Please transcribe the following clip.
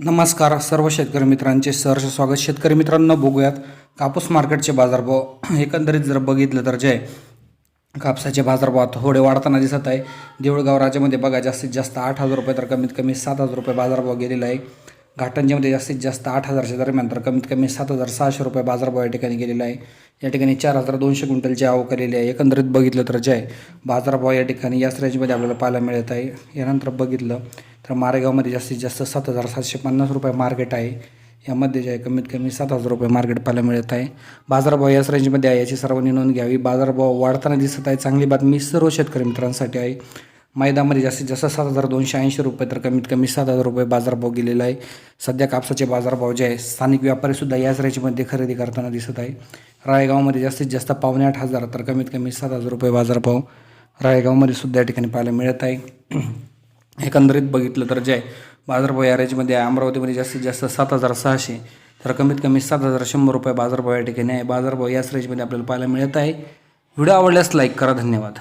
नमस्कार सर्व शेतकरी मित्रांचे सहर्ष स्वागत. शेतकरी मित्रांनो बघूयात. कापूस मार्केटचे बाजारभाव. एकंदरीत जर बघितलं तर जे कापसाचे बाजारभाव थोडे वाढताना दिसत आहे. देऊळगाव राज्यामध्ये बघा जास्तीत जास्त आठ हजार रुपये तर कमीत कमी सात हजार रुपये बाजारभाव गेलेला आहे. घाटंजीमध्ये जास्तीत जास्त आठ हजारच्या दरम्यान तर कमीत कमी सात हजार सहाशे रुपये बाजारभाव या ठिकाणी गेलेला आहे. या ठिकाणी चार हजार दोनशे क्विंटलची आवक आलेली आहे. एकंदरीत बघितलं तर जे बाजारभाव या ठिकाणी याच रेंजमध्ये आपल्याला पाहायला मिळत आहे. यानंतर बघितलं तर मारेगावमध्ये जास्तीत जास्त सात हजार सातशे पन्नास रुपये मार्केट आहे. यामध्ये जे आहे कमीत कमी सात हजार रुपये मार्केट पाहायला मिळत आहे. बाजारभाव याच रेंजमध्ये आहे याची सर्वांनी नोंद घ्यावी. बाजारभाव वाढताना दिसत आहे. चांगली बातमी सर्व शेतकरी मित्रांसाठी आहे. मैदामध्ये जास्तीत जास्त सात हजार दोनशे ऐंशी रुपये तर कमीत कमी सात हजार रुपये बाजारभाव गेलेला आहे. सध्या कापसाचे बाजारभाव जे आहे स्थानिक व्यापारीसुद्धा याच रेंजमध्ये खरेदी करताना दिसत आहे. रायगावमध्ये जास्तीत जास्त पावणे आठ हजार तर कमीत कमी सात हजार रुपये बाजारभाव रायगावमध्ये सुद्धा या ठिकाणी पाहायला मिळत आहे. एकंदरीत बघितलं तर जे बाजारभाव ॲरेजमध्ये रेंजमध्ये आहे. अमरावतीमध्ये जास्तीत जास्त सात हजार सहाशे तर कमीत कमी सात हजार शंभर रुपये बाजारभाव या ठिकाणी आहे. बाजारभाव याच रेंजमध्ये आपल्याला पाहायला मिळत आहे. व्हिडिओ आवडल्यास लाईक करा. धन्यवाद.